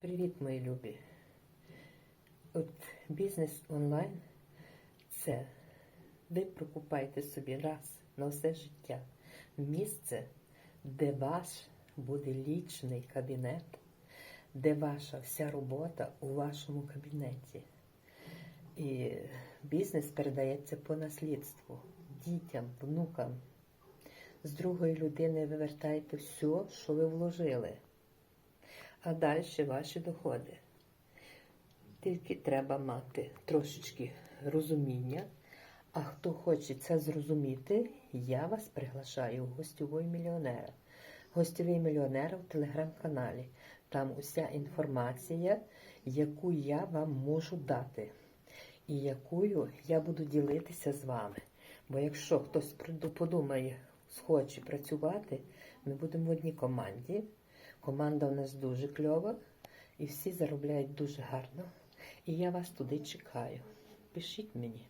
Привіт, мої любі. От бізнес онлайн це ви прокупаєте собі раз на все життя місце, де ваш буде лічний кабінет, де ваша вся робота у вашому кабінеті. І бізнес передається по наслідству дітям, внукам. З другої людини ви вертаєте все, що ви вложили а далі ваші доходи. Тільки треба мати трошечки розуміння. А хто хоче це зрозуміти, я вас приглашаю в гостьовий мільйонера. Гостєвий мільйонер в телеграм-каналі. Там уся інформація, яку я вам можу дати, і якою я буду ділитися з вами. Бо якщо хтось подумає, схоче працювати, ми будемо в одній команді. Команда у нас дуже кльова і всі заробляють дуже гарно. І я вас туди чекаю. Пишіть мені.